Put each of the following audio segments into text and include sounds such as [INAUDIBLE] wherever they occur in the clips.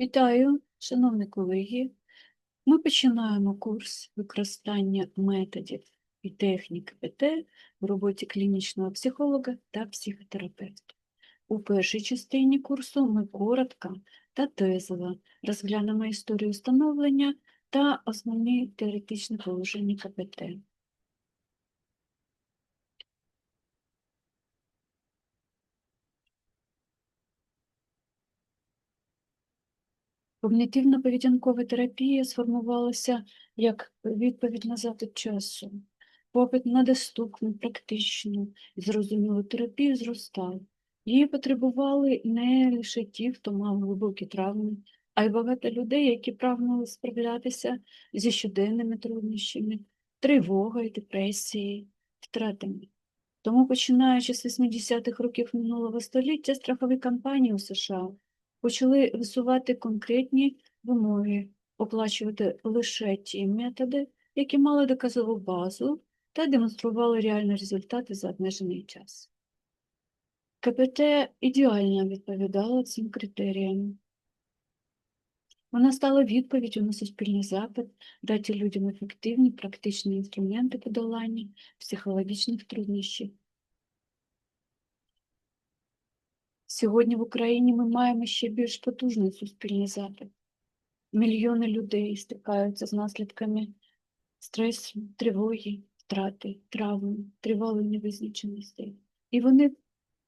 Вітаю, шановні колеги. Ми починаємо курс використання методів і технік ПТ в роботі клінічного психолога та психотерапевта. У першій частині курсу ми коротко та тезово розглянемо історію становлення та основні теоретичні положення КПТ. Когнітивно-поведінкова терапія сформувалася як відповідь на запит часу. Попит на доступну, практичну і зрозумілу терапію зростав. Її потребували не лише ті, хто мав глибокі травми, а й багато людей, які прагнули справлятися зі щоденними труднощами, тривогою, депресією, втратами. Тому, починаючи з 80-х років минулого століття, страхові компанії у США почали висувати конкретні вимоги, оплачувати лише ті методи, які мали доказову базу та демонстрували реальні результати за обмежений час. КПТ ідеально відповідала цим критеріям. Вона стала відповіддю на суспільний запит дати людям ефективні практичні інструменти подолання психологічних труднощів. Сьогодні в Україні ми маємо ще більш потужний суспільний запит. Мільйони людей стикаються з наслідками стресу, тривоги, втрати, травми, тривалої невизначеності. І вони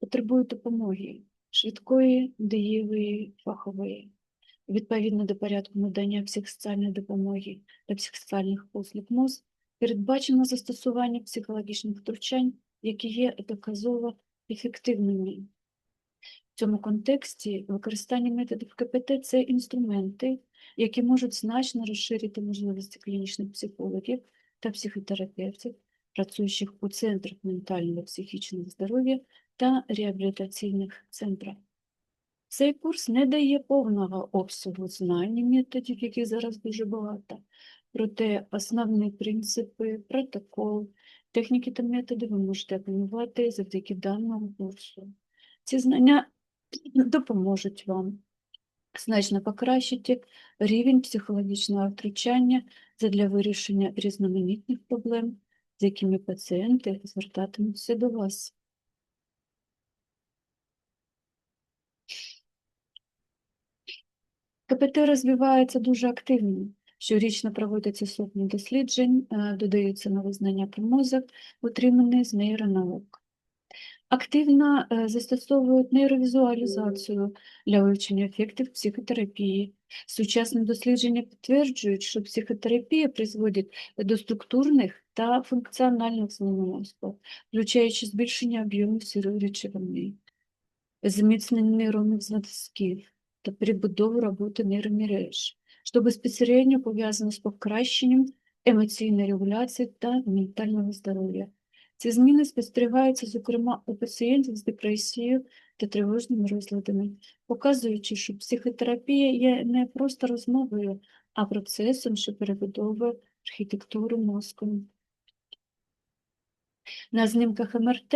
потребують допомоги швидкої, дієвої, фахової. Відповідно до порядку надання психосоціальної допомоги та психосоціальних послуг МОЗ передбачено застосування психологічних втручань, які є доказово ефективними. В цьому контексті використання методів КПТ це інструменти, які можуть значно розширити можливості клінічних психологів та психотерапевтів, працюючих у центрах ментального психічного здоров'я та реабілітаційних центрах. Цей курс не дає повного обсягу знань методів, яких зараз дуже багато, проте основні принципи, протокол, техніки та методи ви можете опанувати завдяки даному курсу. Ці знання допоможуть вам значно покращити рівень психологічного втручання задля вирішення різноманітних проблем, з якими пацієнти звертатимуться до вас. КПТ розвивається дуже активно. Щорічно проводяться сотні досліджень, е, додаються нові знання про мозок, отримані з нейронаук. Активно е, застосовують нейровізуалізацію для вивчення ефектів психотерапії. Сучасні дослідження підтверджують, що психотерапія призводить до структурних та функціональних змін мозку, включаючи збільшення об'єму сірої речовини, зміцнення нейронних зв'язків та перебудову роботи нейромереж, що безпосередньо пов'язано з покращенням емоційної регуляції та ментального здоров'я. Ці зміни спостерігаються, зокрема, у пацієнтів з депресією та тривожними розладами, показуючи, що психотерапія є не просто розмовою, а процесом, що перебудовує архітектуру мозку. На знімках МРТ,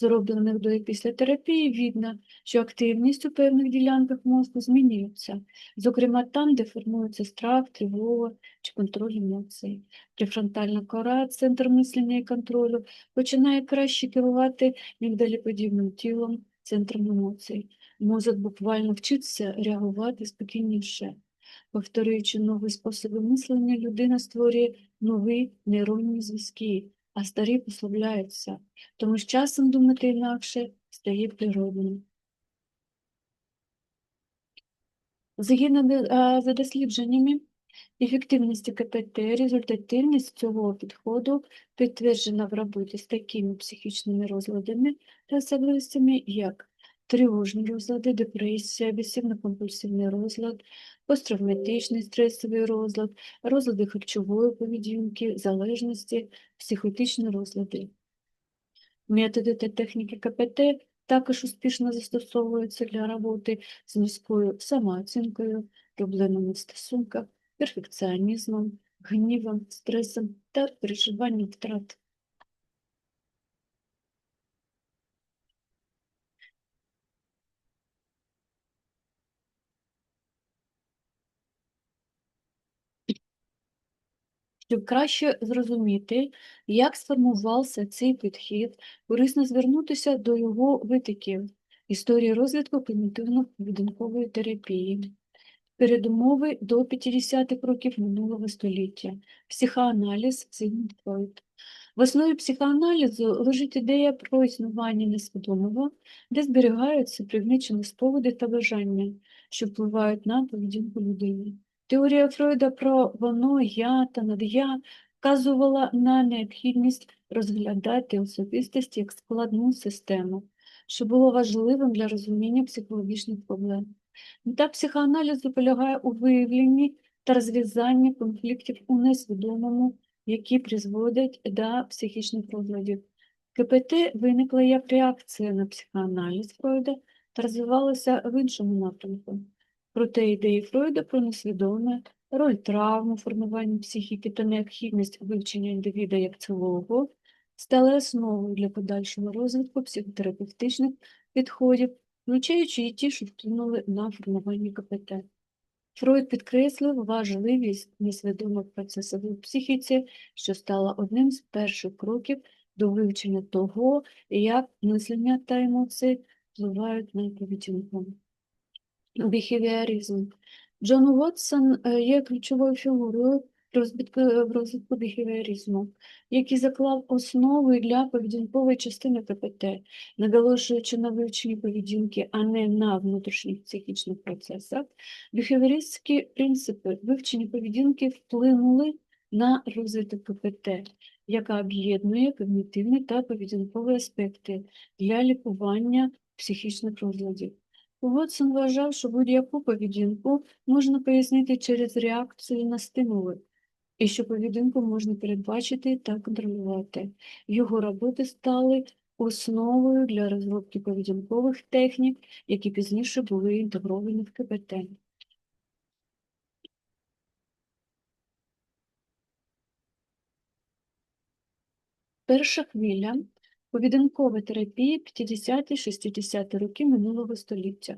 зроблених до і після терапії, видно, що активність у певних ділянках мозку змінюється, зокрема там, де формується страх, тривога чи контроль емоцій. Префронтальна кора, центр мислення і контролю, починає краще керувати мігдаліподібним тілом, центром емоцій. Мозок буквально вчиться реагувати спокійніше. Повторюючи нові способи мислення, людина створює нові нейронні зв'язки, а старі послабляються, тому з часом думати інакше стає природним. Згідно за дослідженнями ефективності КПТ, результативність цього підходу підтверджена в роботі з такими психічними розладами та особливостями, як тривожні розлади, депресія, обсесивно-компульсивний розлад, посттравматичний стресовий розлад, розлади харчової поведінки, залежності, психотичні розлади. Методи та техніки КПТ також успішно застосовуються для роботи з низькою самооцінкою, проблемами в стосунках, перфекціонізмом, гнівом, стресом та переживанням втрат. Щоб краще зрозуміти, як сформувався цей підхід, корисно звернутися до його витоків історії розвитку когнітивно-поведінкової терапії, передумови до 50-х років минулого століття, психоаналіз Зигмунд Фройд. В основі психоаналізу лежить ідея про існування несвідомого, де зберігаються пригничені спогади та бажання, що впливають на поведінку людини. Теорія Фройда про воно, я та над'я вказувала на необхідність розглядати особистість як складну систему, що було важливим для розуміння психологічних проблем. Мета психоаналізу полягає у виявленні та розв'язанні конфліктів у несвідомому, які призводять до психічних розладів. КПТ виникла як реакція на психоаналіз Фройда та розвивалася в іншому напрямку. Проте ідеї Фройда про несвідоме, роль травм у формуванні психіки та необхідність вивчення індивіда як цілого стали основою для подальшого розвитку психотерапевтичних підходів, включаючи і ті, що вплинули на формування КПТ. Фройд підкреслив важливість несвідомих процесів у психіці, що стала одним з перших кроків до вивчення того, як мислення та емоції впливають на поведінку. Біхевіаризм. Джон Уотсон е, є ключовою фігурою розвитку, розвитку біхевіаризму, який заклав основи для поведінкової частини КПТ, наголошуючи на вивченні поведінки, а не на внутрішніх психічних процесах. Біхевіористські принципи вивчення поведінки вплинули на розвиток КПТ, яка об'єднує когнітивні та поведінкові аспекти для лікування психічних розладів. Вотсон вважав, що будь-яку поведінку можна пояснити через реакцію на стимули, і що поведінку можна передбачити та контролювати. Його роботи стали основою для розробки поведінкових технік, які пізніше були інтегровані в КПТ. Перша хвиля поведінкова терапія 50-60 роки минулого століття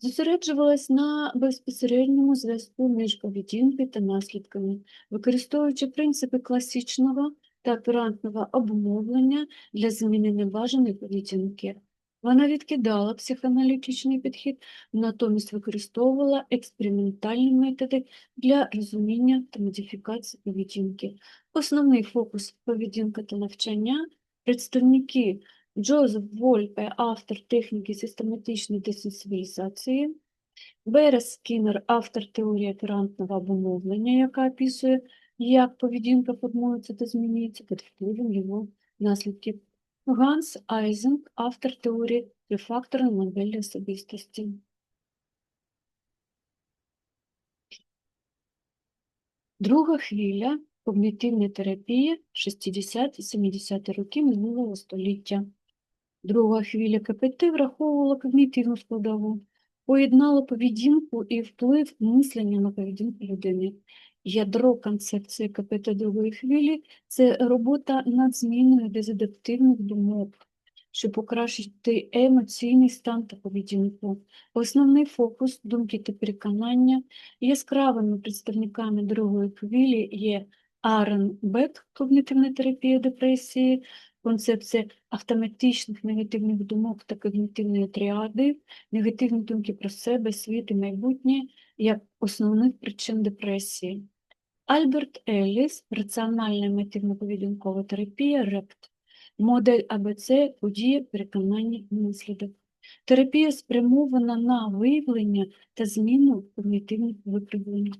зосереджувалась на безпосередньому зв'язку між поведінкою та наслідками, використовуючи принципи класичного та оперантного обумовлення для зміни небажаної поведінки. Вона відкидала психоаналітичний підхід, натомість використовувала експериментальні методи для розуміння та модифікації поведінки. Основний фокус поведінка та навчання представники Джозеф Вольпе, автор техніки систематичної десенсибілізації, Берес Скіннер, автор теорії оперантного обумовлення, яка описує, як поведінка формується та змінюється під впливом його наслідків. Ганс Айзенк, автор теорії трифакторної моделі особистості. Друга хвиля когнітивної терапії 60-70 роки минулого століття. Друга хвиля КПТ враховувала когнітивну складову, поєднала поведінку і вплив мислення на поведінку людини. Ядро концепції КПТ другої хвилі це робота над зміною дезадаптивних думок, щоб покращити емоційний стан та поведінку. Основний фокус думки та переконання яскравими представниками другої хвилі є Арен Бек, когнітивна терапія депресії, концепція автоматичних негативних думок та когнітивної тріади, негативні думки про себе, світ і майбутнє як основних причин депресії. Альберт Елліс, раціональна емотивно-поведінкова терапія, РЕПТ, модель АБЦ, події, переконання, і наслідок. Терапія спрямована на виявлення та зміну когнітивних викривлень.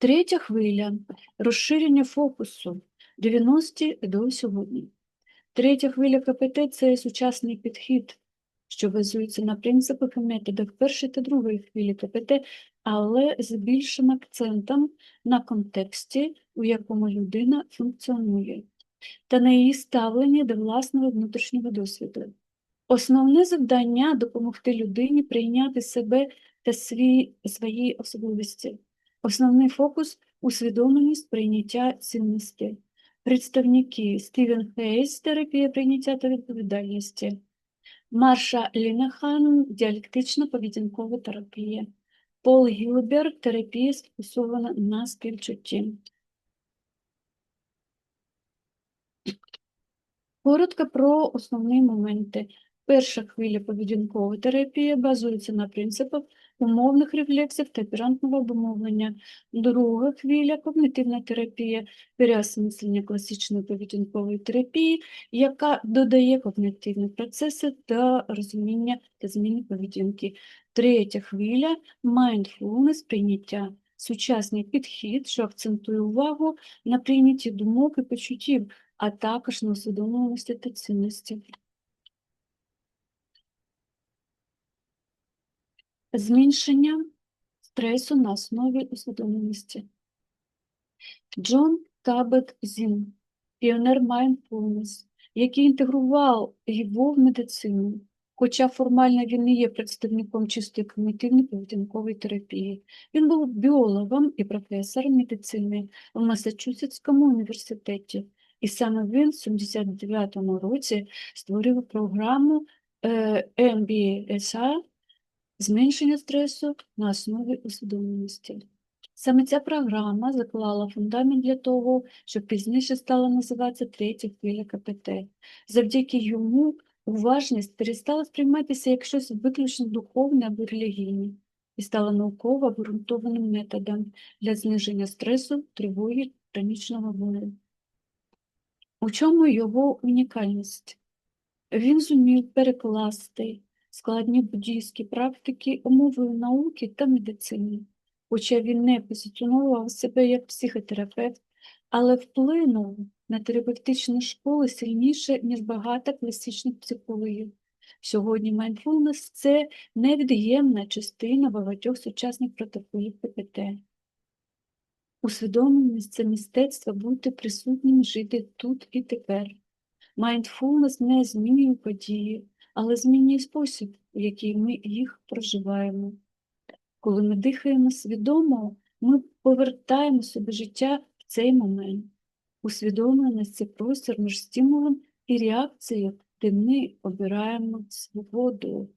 Третя хвиля розширення фокусу 90 до сьогодні. Третя хвиля КПТ це сучасний підхід, що базується на принципах і методах першої та другої хвилі КПТ, але з більшим акцентом на контексті, у якому людина функціонує, та на її ставленні до власного внутрішнього досвіду. Основне завдання допомогти людині прийняти себе та свій, свої особливості. Основний фокус усвідомленість прийняття цінності. Представники Стівен Хейс, терапія прийняття та відповідальності, Марша Лінехан, діалектична поведінкова терапія, Пол Гілберг терапія сфокусована на співчутті. Коротко про основні моменти. Перша хвиля поведінкової терапії базується на принципах умовних рефлексів та оперантного обумовлення. Друга хвиля когнитивна терапія, переосмислення класичної поведінкової терапії, яка додає когнитивні процеси та розуміння та зміни поведінки. Третя хвиля mindfulness прийняття. Сучасний підхід, що акцентує увагу на прийнятті думок і почуттів, а також на усвідомленості та цінності. Зменшення стресу на основі усвідомленості. Джон Кабет Зін, піонер mindfulness, який інтегрував його в медицину, хоча формально він не є представником чистої когнитивної поведінкової терапії. Він був біологом і професором медицини в Масачусетському університеті. І саме він в 79-му році створив програму е, MBSA зменшення стресу на основі усвідомленості. Саме ця програма заклала фундамент для того, що пізніше стала називатися третя хвиля КПТ. Завдяки йому уважність перестала сприйматися як щось виключно духовне або релігійне і стала науково обґрунтованим методом для зниження стресу, тривоги, хронічного болю. У чому його унікальність? Він зумів перекласти складні буддійські практики умовою науки та медицини, хоча він не позиціонував себе як психотерапевт, але вплинув на терапевтичні школи сильніше, ніж багато класичних психологів. Сьогодні mindfulness – це невід'ємна частина багатьох сучасних протоколів ППТ. Усвідомленість – це мистецтво бути присутнім, жити тут і тепер. Mindfulness не змінює події, але змінює спосіб, у який ми їх проживаємо. Коли ми дихаємо свідомо, ми повертаємо собі життя в цей момент. Усвідомленість – це простір між стимулом і реакцією, де ми обираємо свободу.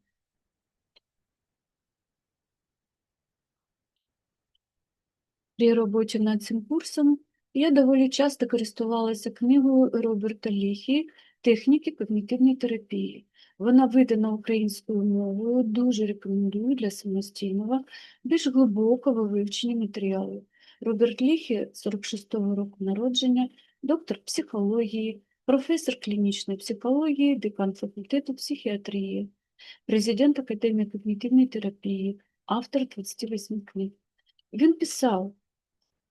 При роботі над цим курсом я доволі часто користувалася книгою Роберта Ліхі Техніки когнітивної терапії. Вона видана українською мовою, дуже рекомендую для самостійного, більш глибокого вивчення матеріалу. Роберт Ліхі, 46-го року народження, доктор психології, професор клінічної психології, декан факультету психіатрії, президент Академії когнітивної терапії, автор 28 книг. Він писав,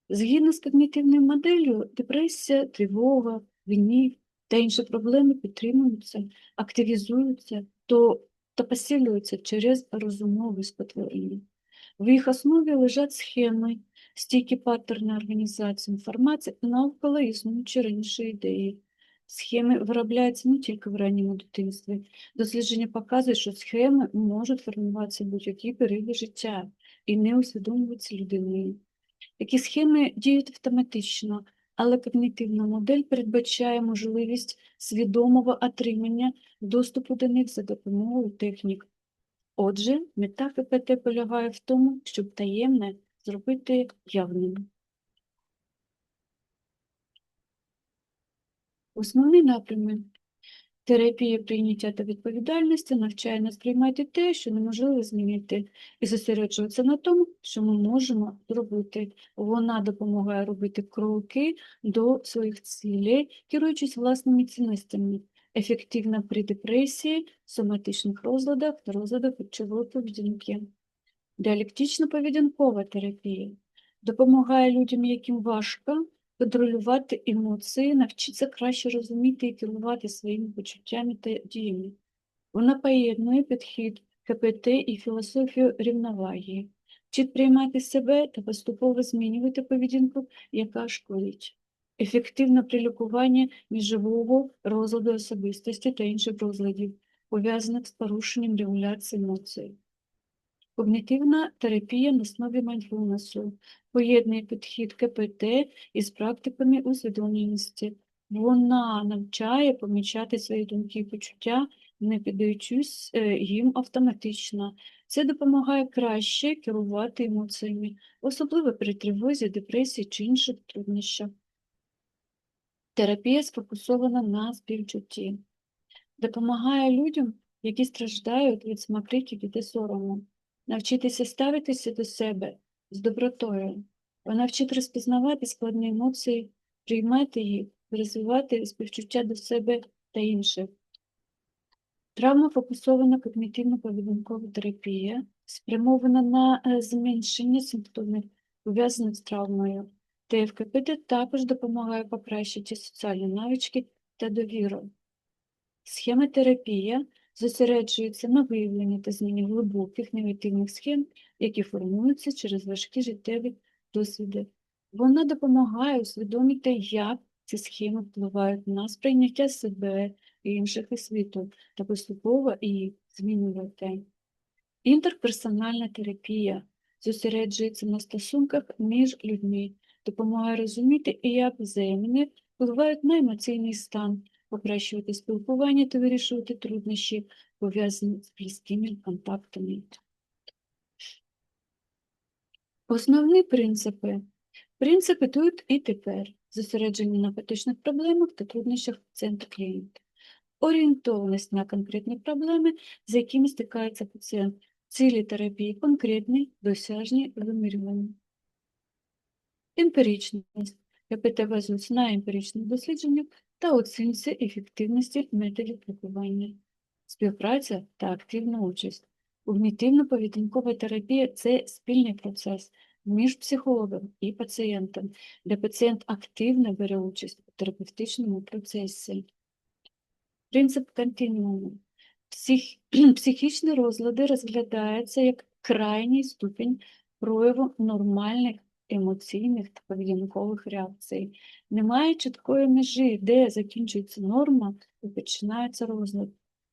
згідно з когнітивною моделлю, депресія, тривога, гнів та інші проблеми підтримуються, активізуються то, та посилюються через розумове спотворення. В їх основі лежать схеми, стійкі паттерни організації інформації навколо існуючі раніше ідеї. Схеми виробляються не тільки в ранньому дитинстві. Дослідження показують, що схеми можуть формуватися в будь-які періоди життя і не усвідомлюються людиною. Такі схеми діють автоматично, але когнітивна модель передбачає можливість свідомого отримання доступу до них за допомогою технік. Отже, мета КПТ полягає в тому, щоб таємне зробити явним. Основні напрями терапія прийняття та відповідальності навчає нас приймати те, що неможливо змінити, і зосереджуватися на тому, що ми можемо зробити. Вона допомагає робити кроки до своїх цілей, керуючись власними цінностями, ефективна при депресії, соматичних розладах та розладах харчової поведінки. Діалектично-поведінкова терапія допомагає людям, яким важко контролювати емоції, навчитися краще розуміти і керувати своїми почуттями та діями. Вона поєднує підхід КПТ і філософію рівноваги, вчить приймати себе та поступово змінювати поведінку, яка шкодить. Ефективно при лікуванні міжживого розладу особистості та інших розладів, пов'язаних з порушенням регуляції емоцій. Когнітивна терапія на основі майндфулнесу поєднує підхід КПТ із практиками усвідомленості. Вона навчає помічати свої думки і почуття, не піддаючись е, їм автоматично. Це допомагає краще керувати емоціями, особливо при тривозі, депресії чи інших труднощах. Терапія сфокусована на співчутті, допомагає людям, які страждають від смакриків і сорому, навчитися ставитися до себе з добротою, вона вчить розпізнавати складні емоції, приймати їх, розвивати співчуття до себе та інших. Травмофокусована когнітивно-поведінкова терапія спрямована на е, зменшення симптомів, пов'язаних з травмою. ТФКПТ також допомагає покращити соціальні навички та довіру. Схемотерапія зосереджується на виявленні та зміні глибоких негативних схем, які формуються через важкі життєві досвіди. Вона допомагає усвідомити, як ці схеми впливають на сприйняття себе і інших і світу та поступово їх змінювати. Інтерперсональна терапія зосереджується на стосунках між людьми, допомагає розуміти, як взаємини впливають на емоційний стан, покращувати спілкування та вирішувати труднощі, пов'язані з близькими контактами. Основні принципи. Принципи тут і тепер, зосереджені на фактичних проблемах та труднощах пацієнта клієнта. Орієнтованість на конкретні проблеми, з якими стикається пацієнт. Цілі терапії конкретні, досяжні, вимірювані. Емпіричність. КПТ базується на емпіричних дослідженнях та оцінці ефективності методів лікування. Співпраця та активна участь. Когнітивно-поведінкова терапія це спільний процес між психологом і пацієнтом, де пацієнт активно бере участь у терапевтичному процесі. Принцип континууму. Псих... [CLEARS THROAT] Психічні розлади розглядаються як крайній ступінь прояву нормальних емоційних та поведінкових реакцій. Немає чіткої межі, де закінчується норма і починається розлад.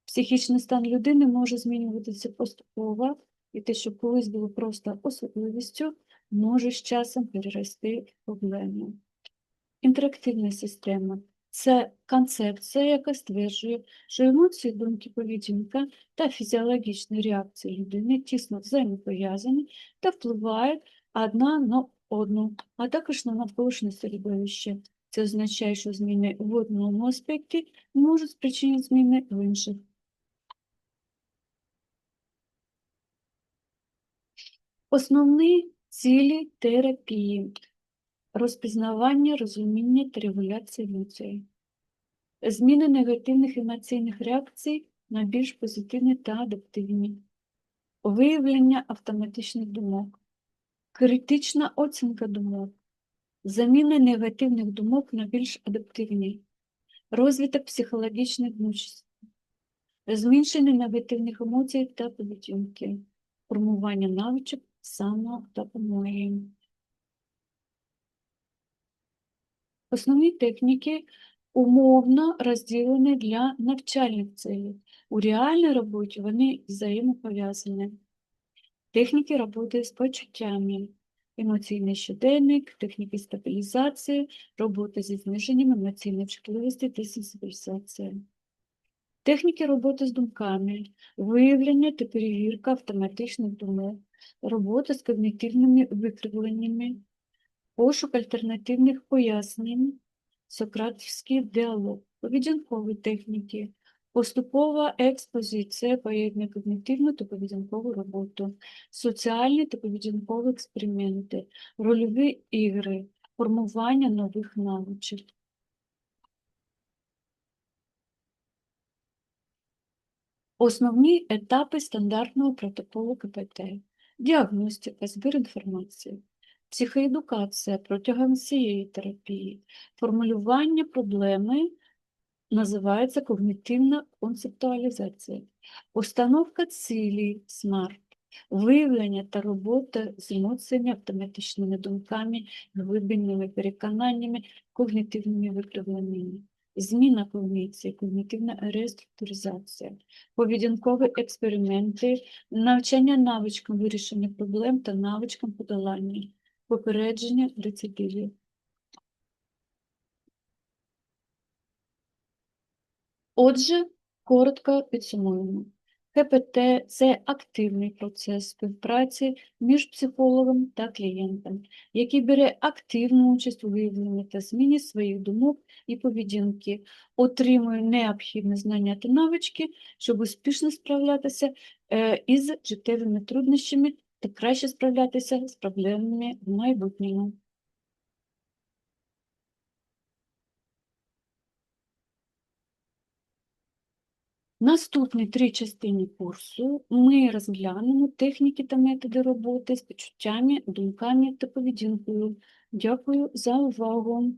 Психічний стан людини може змінюватися поступово, і те, що колись було просто особливістю, може з часом перерости в проблему. Інтерактивна система це концепція, яка стверджує, що емоції, думки, поведінка та фізіологічні реакції людини тісно взаємопов'язані та впливають одна на одну, а також на навколишнє середовище. Це означає, що зміни в одному аспекті можуть спричинити зміни в інших. Основні цілі терапії розпізнавання, розуміння та регуляція емоцій, зміни негативних емоційних реакцій на більш позитивні та адаптивні, виявлення автоматичних думок, критична оцінка думок, заміна негативних думок на більш адаптивні, розвиток психологічних гнучності, зменшення негативних емоцій та поведінки, формування навичок самодопомоги. Основні техніки умовно розділені для навчальних цілей. У реальній роботі вони взаємопов'язані. Техніки роботи з почуттями, емоційний щоденник, техніки стабілізації, робота зі зниженням емоційної чутливості та сенсибілізація. Техніки роботи з думками, виявлення та перевірка автоматичних думок, робота з когнітивними викривленнями, пошук альтернативних пояснень, сократівський діалог, поведінкові техніки, поступова експозиція поєднує когнітивну та поведінкову роботу, соціальні та поведінкові експерименти, рольові ігри, формування нових навичок. Основні етапи стандартного протоколу КПТ. Діагностика, збір інформації, психоедукація протягом всієї терапії, формулювання проблеми називається когнітивна концептуалізація, установка цілі SMART, виявлення та робота з емоціями, автоматичними думками, глибинними переконаннями, когнітивними викривленнями. Зміна когніції, когнітивна реструктуризація, поведінкові експерименти, навчання навичкам вирішення проблем та навичкам подолання, попередження рецидивів. Отже, коротко підсумуємо. КПТ це активний процес співпраці між психологом та клієнтом, який бере активну участь у виявленні та зміні своїх думок і поведінки, отримує необхідні знання та навички, щоб успішно справлятися е, із життєвими труднощами та краще справлятися з проблемами в майбутньому. Наступні три частини курсу ми розглянемо техніки та методи роботи з почуттями, думками та поведінкою. Дякую за увагу!